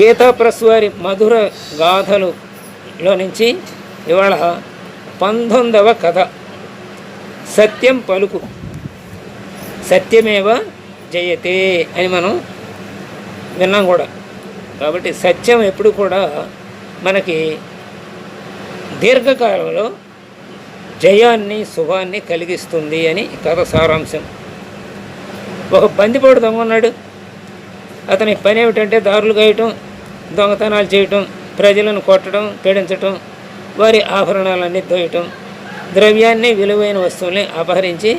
గీతాప్రస్ వారి మధుర గాథలులో నుంచి ఇవాళ పంతొమ్మిదవ కథ. సత్యం పలుకు. సత్యమేవ జయతే అని మనం విన్నాం కూడా. కాబట్టి సత్యం ఎప్పుడు కూడా మనకి దీర్ఘకాలంలో జయాన్ని శుభాన్ని కలిగిస్తుంది అని ఈ కథ సారాంశం. ఒక బందిపోడు దొంగ ఉన్నాడు. అతని పని ఏమిటంటే దారులు గాయటం దొంగతనాలు చేయటం ప్రజలను కొట్టడం పీడించటం వారి ఆభరణాలన్నీ దోయటం ద్రవ్యాన్ని విలువైన వస్తువుల్ని అపహరించి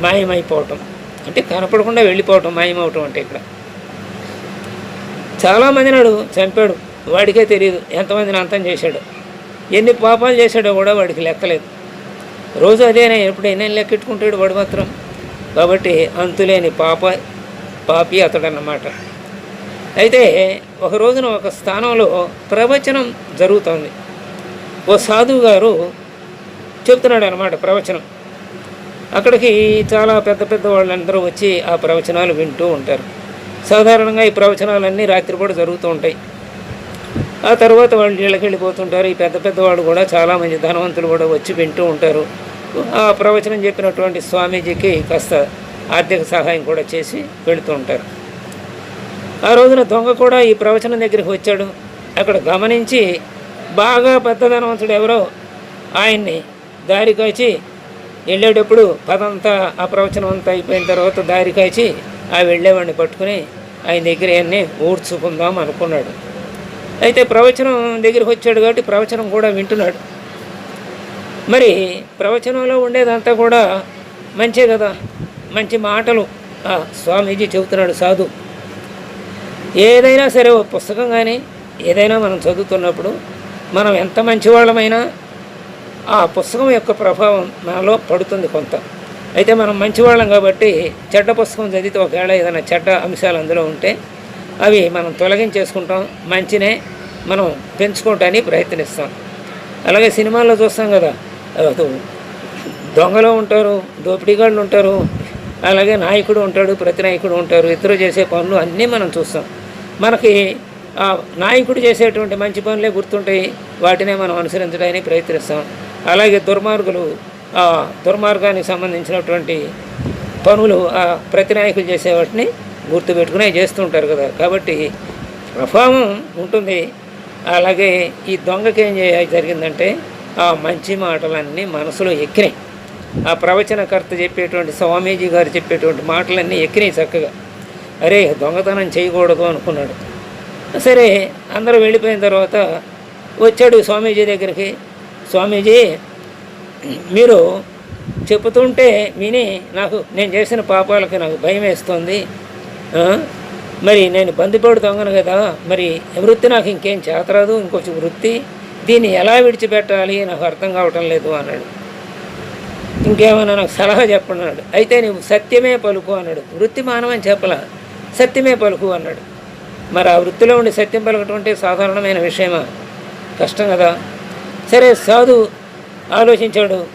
మాయమైపోవటం. అంటే కనపడకుండా వెళ్ళిపోవటం మాయమవటం అంటే ఇక్కడ. చాలామంది నాడు చంపాడు వాడికే తెలియదు ఎంతమందిని అంతం చేశాడు. ఎన్ని పాపాలు చేశాడో కూడా వాడికి లెక్కలేదు. రోజు అదేనా ఎప్పుడు ఎన్ని లెక్కెట్టుకుంటాడు వాడు మాత్రం. కాబట్టి అంతులేని పాప పాపి అతడన్నమాట. అయితే ఒక రోజున ఒక స్థానంలో ప్రవచనం జరుగుతోంది. ఓ సాధువు గారు చెప్తున్నాడు అనమాట ప్రవచనం. అక్కడికి చాలా పెద్ద పెద్ద వాళ్ళందరూ వచ్చి ఆ ప్రవచనాలు వింటూ ఉంటారు. సాధారణంగా ఈ ప్రవచనాలన్నీ రాత్రిపూట జరుగుతూ ఉంటాయి. ఆ తర్వాత వాళ్ళు ఇళ్ళకి వెళ్ళిపోతుంటారు. ఈ పెద్ద పెద్ద వాళ్ళు కూడా చాలామంది ధనవంతులు కూడా వచ్చి వింటూ ఉంటారు. ఆ ప్రవచనం చెప్పినటువంటి స్వామీజీకి కాస్త ఆర్థిక సహాయం కూడా చేసి వెళుతూ ఉంటారు. ఆ రోజున దొంగ కూడా ఈ ప్రవచనం దగ్గరికి వచ్చాడు. అక్కడ గమనించి బాగా పెద్ద ధనవంతుడు ఎవరో ఆయన్ని దారి కాచి వెళ్ళేటప్పుడు పదంతా ఆ ప్రవచనం అంతా అయిపోయిన తర్వాత దారి కాచి ఆ వెళ్ళేవాడిని పట్టుకుని ఆయన దగ్గర ఆయన్ని ఊడ్చుకుందాం అనుకున్నాడు. అయితే ప్రవచనం దగ్గరికి వచ్చాడు కాబట్టి ప్రవచనం కూడా వింటున్నాడు. మరి ప్రవచనంలో ఉండేదంతా కూడా మంచే కదా? మంచి మాటలు. స్వామీజీ చెబుతున్నాడు సాధు ఏదైనా సరే ఓ పుస్తకం కానీ ఏదైనా మనం చదువుతున్నప్పుడు మనం ఎంత మంచివాళ్ళమైనా ఆ పుస్తకం యొక్క ప్రభావం మనలో పడుతుంది కొంత. అయితే మనం మంచివాళ్ళం కాబట్టి చెడ్డ పుస్తకం చదివితే ఒకవేళ ఏదైనా చెడ్డ అంశాలు అందులో ఉంటే అవి మనం తొలగించేసుకుంటాం. మంచినే మనం పెంచుకోవటానికి ప్రయత్నిస్తాం. అలాగే సినిమాల్లో చూస్తాం కదా దొంగలు ఉంటారు దోపిడీగాళ్ళు ఉంటారు అలాగే నాయకుడు ఉంటాడు ప్రతి నాయకుడు ఉంటారు ఇతరు చేసే పనులు అన్నీ మనం చూస్తాం. మనకి నాయకుడు చేసేటువంటి మంచి పనులే గుర్తుంటాయి. వాటినే మనం అనుసరించడానికి ప్రయత్నిస్తాం. అలాగే దుర్మార్గులు ఆ దుర్మార్గానికి సంబంధించినటువంటి పనులు ఆ ప్రతి నాయకులు చేసే వాటిని గుర్తుపెట్టుకునే చేస్తుంటారు కదా. కాబట్టి ప్రభావం ఉంటుంది. అలాగే ఈ దొంగకి ఏం చేయ జరిగిందంటే ఆ మంచి మాటలన్నీ మనసులో ఎక్కినాయి. ఆ ప్రవచనకర్త చెప్పేటువంటి స్వామీజీ గారు చెప్పేటువంటి మాటలన్నీ ఎక్కినాయి చక్కగా. అరే దొంగతనం చేయకూడదు అనుకున్నాడు. సరే అందరూ వెళ్ళిపోయిన తర్వాత వచ్చాడు స్వామీజీ దగ్గరికి. స్వామీజీ మీరు చెబుతుంటే విని నాకు నేను చేసిన పాపాలకి నాకు భయం వేస్తుంది. మరి నేను బందిపోటు దొంగను కదా మరి వృత్తి నాకు ఇంకేం చేతరాదు ఇంకొంచెం వృత్తి. దీన్ని ఎలా విడిచిపెట్టాలి? నాకు అర్థం కావటం లేదు అన్నాడు. ఇంకేమైనా నాకు సలహా చెప్పన్నాడు అయితే నీవు సత్యమే పలుకు అన్నాడు. వృత్తి మానవని చెప్పలా. సత్యమే పలుకు అన్నాడు. మరి ఆ వృత్తిలో ఉండి సత్యం పలకటం అంటే సాధారణమైన విషయమా? కష్టం కదా. సరే సాధు ఆలోచించాడు.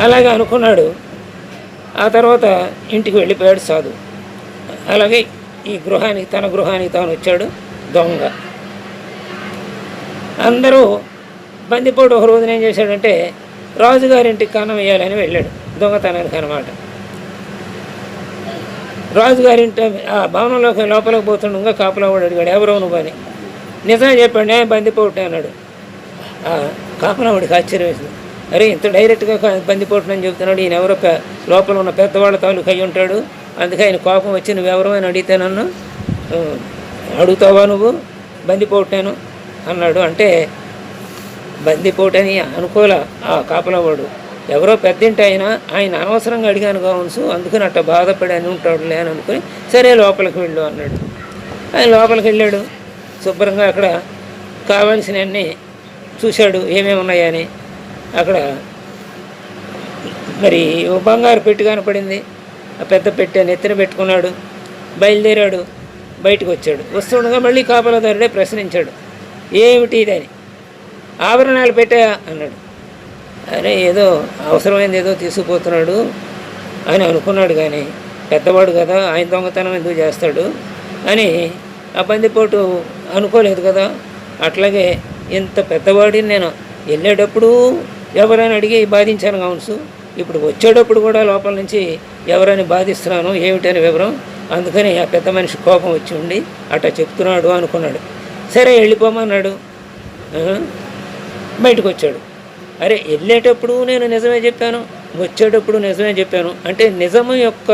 అలాగే అనుకున్నాడు. ఆ తర్వాత ఇంటికి వెళ్ళిపోయాడు సాధు. అలాగే ఈ గృహానికి తన గృహానికి తాను వచ్చాడు దొంగ. అందరూ బందిపోటు ఒక రోజున ఏం చేశాడంటే రాజుగారింటికి కన్నం వేయాలని వెళ్ళాడు. దొంగతనానికి అనమాట రాజుగారింట ఆ భవనంలోకి లోపలికి పోతుండ కాపులా వాడు అడిగాడు ఎవరో నువ్వు అని. నిజమే చెప్పాడు నేను బందిపోటు అన్నాడు. ఆ కాపులా ఆశ్చర్యం వేసింది. అరే ఇంత డైరెక్ట్గా బందిపోటని బందిపోటునని చెబుతున్నాడు ఈయన ఎవరో లోపల ఉన్న పెద్దవాళ్ళ తాలూకు అయి ఉంటాడు. అందుకే ఆయన కోపం వచ్చి నువ్వు అని అడిగితే నన్ను అడుగుతావా నువ్వు? బందిపోటాను? అన్నాడు. అంటే బందిపోటని అనుకోలే ఆ కాపలవాడు ఎవరో పెద్దింటి ఆయన ఆయన అనవసరంగా అడిగాను కావచ్చు అందుకని అట్ట బాధపడాను అని లేని అనుకుని సరే లోపలికి వెళ్ళు అన్నాడు. ఆయన లోపలికి వెళ్ళాడు. శుభ్రంగా అక్కడ కావాల్సినవన్నీ చూశాడు ఏమేమి ఉన్నాయని అక్కడ మరి ఓ బంగారు పెట్టి కనపడింది. ఆ పెద్ద పెట్టె నెత్తిన పెట్టుకున్నాడు. బయలుదేరాడు. బయటకు వచ్చాడు. వస్తుండగా మళ్ళీ కాపలాదారుడే ప్రశ్నించాడు. ఏమిటి ఇదని ఆభరణాలు పెట్టా అన్నాడు. అరే ఏదో అవసరమైంది ఏదో తీసుకుపోతున్నాడు అని అనుకున్నాడు కానీ పెద్దవాడు కదా ఆయన దొంగతనం ఎందుకు చేస్తాడు అని ఆ బందిపోటు అనుకోలేదు కదా. అట్లాగే ఇంత పెద్దవాడిని నేను వెళ్ళేటప్పుడు ఎవరైనా అడిగి బాధించాను కావచ్చు. ఇప్పుడు వచ్చేటప్పుడు కూడా లోపల నుంచి ఎవరైనా బాధిస్తున్నాను ఏమిటని వివరం. అందుకని ఆ పెద్ద మనిషి కోపం వచ్చి ఉండి అట్లా చెప్తున్నాడు అనుకున్నాడు. సరే వెళ్ళిపోమన్నాడు. బయటకు వచ్చాడు అరే వెళ్ళేటప్పుడు నేను నిజమే చెప్పాను వచ్చేటప్పుడు నిజమే చెప్పాను. అంటే నిజము యొక్క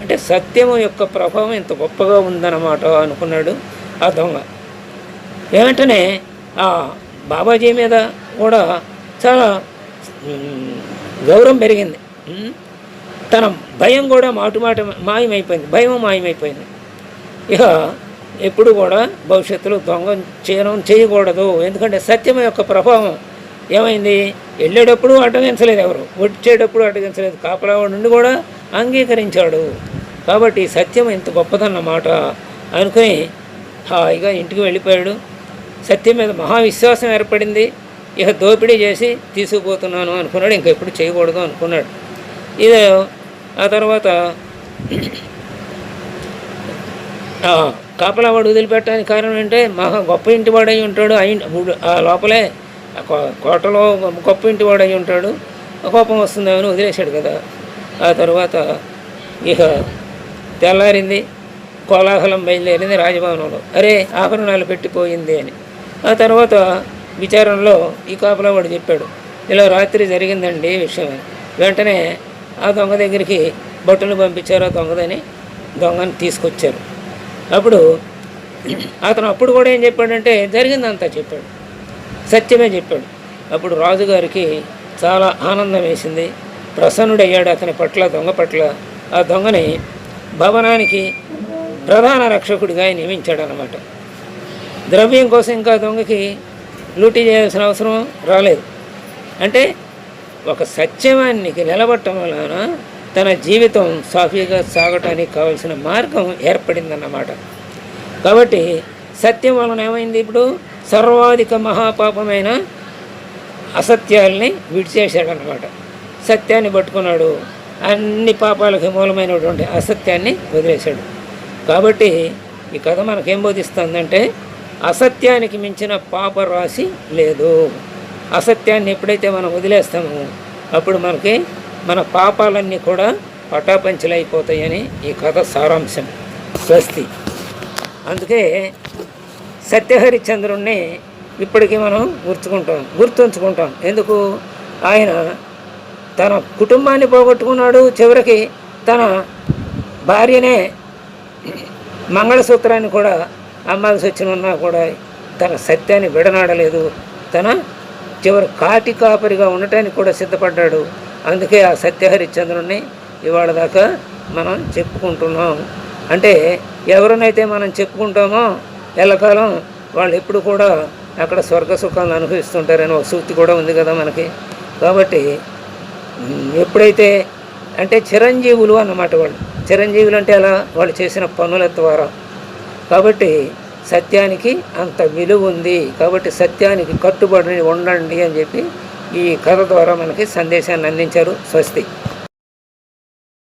అంటే సత్యము యొక్క ప్రభావం ఇంత గొప్పగా ఉందన్నమాట అనుకున్నాడు ఆ దొంగ. వెంటనే ఆ బాబాజీ మీద కూడా చాలా గౌరవం పెరిగింది. తన భయం కూడా మాటు మాట మాయమైపోయింది భయం మాయమైపోయింది. ఇక ఎప్పుడు కూడా భవిష్యత్తులో దొంగ చేయడం చేయకూడదు. ఎందుకంటే సత్యం యొక్క ప్రభావం ఏమైంది? వెళ్ళేటప్పుడు అటగించలేదు ఎవరు. వచ్చేటప్పుడు అటగించలేదు కాపలావాడు నుండి కూడా అంగీకరించాడు. కాబట్టి సత్యం ఇంత గొప్పదన్నమాట అనుకుని హాయిగా ఇంటికి వెళ్ళిపోయాడు. సత్యం మీద మహావిశ్వాసం ఏర్పడింది. ఇక దోపిడీ చేసి తీసుకుపోతున్నాను అనుకున్నాడు. ఇంకెప్పుడు చేయకూడదు అనుకున్నాడు. ఇది ఆ తర్వాత కాపలావాడు వదిలిపెట్టడానికి కారణం ఏంటంటే మహా గొప్ప ఇంటివాడై ఉంటాడు. ఆ లోపలే కోటలో గొప్ప ఇంటి వాడై ఉంటాడు. కోపం వస్తుందేమని వదిలేశాడు కదా. ఆ తర్వాత ఇక తెల్లారింది. కోలాహలం బయలుదేరింది రాజభవనంలో. అరే ఆభరణాలు పెట్టిపోయింది అని. ఆ తర్వాత విచారణలో ఈ కాపలావాడు చెప్పాడు. ఇలా రాత్రి జరిగిందండి విషయం వెంటనే ఆ దొంగ దగ్గరికి బట్టలు పంపించారు. ఆ దొంగదని దొంగని తీసుకొచ్చారు. అప్పుడు అతను అప్పుడు కూడా ఏం చెప్పాడంటే జరిగిందంతా చెప్పాడు. సత్యమే చెప్పాడు. అప్పుడు రాజుగారికి చాలా ఆనందం వేసింది. ప్రసన్నుడయ్యాడు అతని పట్ల దొంగ పట్ల. ఆ దొంగని భవనానికి ప్రధాన రక్షకుడిగా నియమించాడనమాట నియమించాడు ద్రవ్యం కోసం ఇంకా దొంగకి లూటీ చేయాల్సిన అవసరం రాలేదు. అంటే ఒక సత్యవానికి నిలబట్టడం వలన తన జీవితం సాఫీగా సాగటానికి కావలసిన మార్గం ఏర్పడిందన్నమాట. కాబట్టి సత్యం వలన ఏమైంది ఇప్పుడు? సర్వాధిక మహాపాపమైన అసత్యాల్ని విడిచేశాడనమాట సత్యాన్ని పట్టుకున్నాడు. అన్ని పాపాలకు మూలమైనటువంటి అసత్యాన్ని వదిలేశాడు. కాబట్టి ఈ కథ మనకేం బోధిస్తుందంటే అసత్యానికి మించిన పాప రాశి లేదు. అసత్యాన్ని ఎప్పుడైతే మనం వదిలేస్తామో అప్పుడు మనకి మన పాపాలన్నీ కూడా పటాపంచలైపోతాయని ఈ కథ సారాంశం. స్వస్తి. అందుకే సత్యహరిచంద్రుణ్ణి ఇప్పటికీ మనం గుర్తుకుంటాం గుర్తుంచుకుంటాం. ఎందుకు? ఆయన తన కుటుంబాన్ని పోగొట్టుకున్నాడు. చివరికి తన భార్యనే మంగళసూత్రాన్ని కూడా అమ్మాల్సి వచ్చిన ఉన్నా కూడా తన సత్యాన్ని విడనాడలేదు. తన చివరి కాటి కాపరిగా ఉండటానికి కూడా సిద్ధపడ్డాడు. అందుకే ఆ సత్యహరిశ్చంద్రుణ్ణి ఇవాళ దాకా మనం చెప్పుకుంటున్నాం. అంటే ఎవరినైతే మనం చెప్పుకుంటామో ఎల్లకాలం వాళ్ళు ఎప్పుడు కూడా అక్కడ స్వర్గ సుఖాన్ని అనుభవిస్తుంటారని ఒక సూక్తి కూడా ఉంది కదా మనకి. కాబట్టి ఎప్పుడైతే అంటే చిరంజీవులు అన్నమాట వాళ్ళు. చిరంజీవులు అంటే అలా వాళ్ళు చేసిన పనుల ద్వారా. కాబట్టి సత్యానికి అంత విలువ ఉంది. కాబట్టి సత్యానికి కట్టుబడి ఉండండి అని చెప్పి ఈ కథ ద్వారా మనకి సందేశాన్ని అందించారు స్వస్తి.